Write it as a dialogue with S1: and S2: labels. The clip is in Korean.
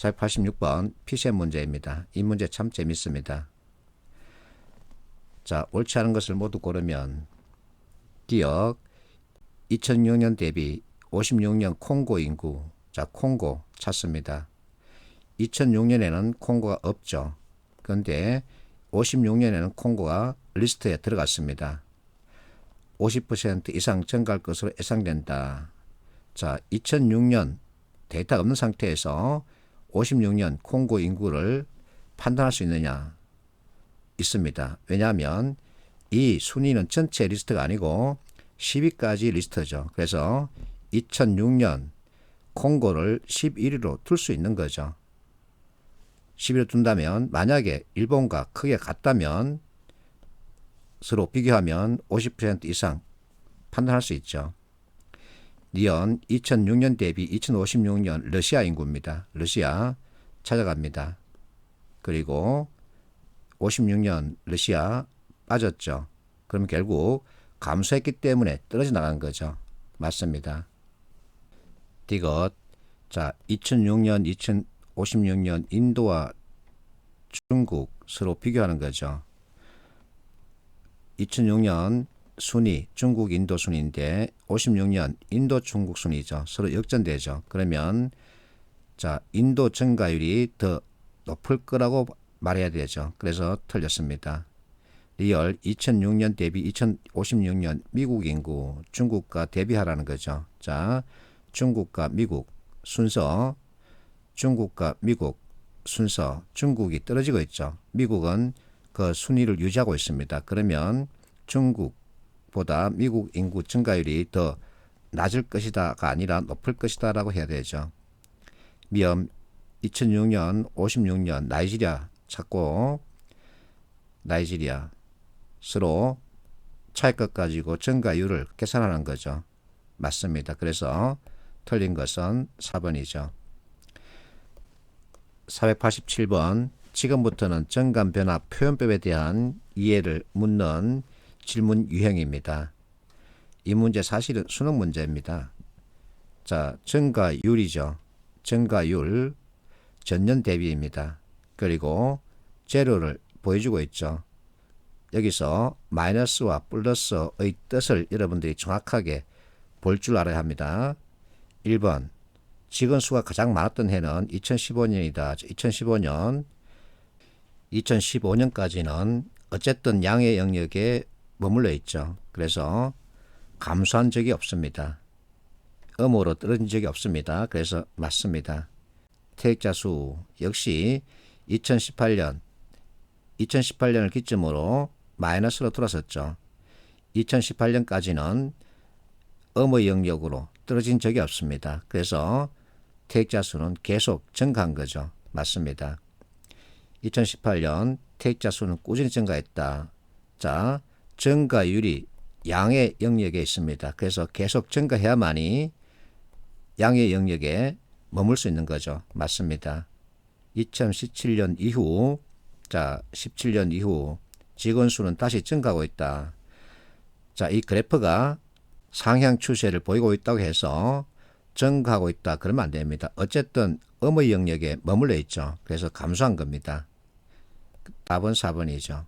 S1: 486번 피셈 문제입니다. 이 문제 참 재밌습니다. 자, 옳지 않은 것을 모두 고르면 기억 2006년 대비 56년 콩고 인구 자, 콩고 찾습니다. 2006년에는 콩고가 없죠. 그런데 56년에는 콩고가 리스트에 들어갔습니다. 50% 이상 증가할 것으로 예상된다. 자, 2006년 데이터가 없는 상태에서 56년 콩고 인구를 판단할 수 있느냐? 있습니다. 왜냐하면 이 순위는 전체 리스트가 아니고 10위까지 리스트죠. 그래서 2006년 콩고를 11위로 둘 수 있는 거죠. 11위로 둔다면 만약에 일본과 크게 같다면 서로 비교하면 50% 이상 판단할 수 있죠. 니언 2006년 대비 2056년 러시아 인구입니다. 러시아 찾아갑니다. 그리고 56년 러시아 빠졌죠. 그럼 결국 감소했기 때문에 떨어져 나간 거죠. 맞습니다. 디귿 자 2006년 2056년 인도와 중국 서로 비교하는 거죠. 2006년 순위 중국 인도 순위인데 56년 인도 중국 순위죠. 서로 역전되죠. 그러면 자 인도 증가율이 더 높을 거라고 말해야 되죠. 그래서 틀렸습니다. 리얼 2006년 대비 2056년 미국 인구 중국과 대비하라는 거죠. 자 중국과 미국 순서 중국과 미국 순서 중국이 떨어지고 있죠. 미국은 그 순위를 유지하고 있습니다. 그러면 중국 보다 미국 인구 증가율이 더 낮을 것이다가 아니라 높을 것이다라고 해야 되죠. 미엄 2006년, 56년 나이지리아 찾고 나이지리아 서로 차이 것 가지고 증가율을 계산하는 거죠. 맞습니다. 그래서 틀린 것은 4번이죠. 487번 지금부터는 정감 변화 표현법에 대한 이해를 묻는 질문 유형입니다. 이 문제 사실은 수능 문제입니다. 자, 증가율이죠. 증가율 전년 대비입니다. 그리고 재료를 보여주고 있죠. 여기서 마이너스와 플러스의 뜻을 여러분들이 정확하게 볼 줄 알아야 합니다. 1번 직원 수가 가장 많았던 해는 2015년이다. 2015년 2015년까지는 어쨌든 양의 영역에 머물러 있죠. 그래서 감소한 적이 없습니다. 음으로 떨어진 적이 없습니다. 그래서 맞습니다. 퇴직자 수 역시 2018년 2018년을 기점으로 마이너스로 돌아섰죠. 2018년까지는 음의 영역으로 떨어진 적이 없습니다. 그래서 퇴직자 수는 계속 증가한 거죠. 맞습니다. 2018년 퇴직자 수는 꾸준히 증가했다. 자, 증가율이 양의 영역에 있습니다. 그래서 계속 증가해야만이 양의 영역에 머물 수 있는 거죠. 맞습니다. 2017년 이후 자 17년 이후 직원 수는 다시 증가하고 있다. 자, 이 그래프가 상향 추세를 보이고 있다고 해서 증가하고 있다. 그러면 안 됩니다. 어쨌든 음의 영역에 머물러 있죠. 그래서 감소한 겁니다. 답은 4번이죠.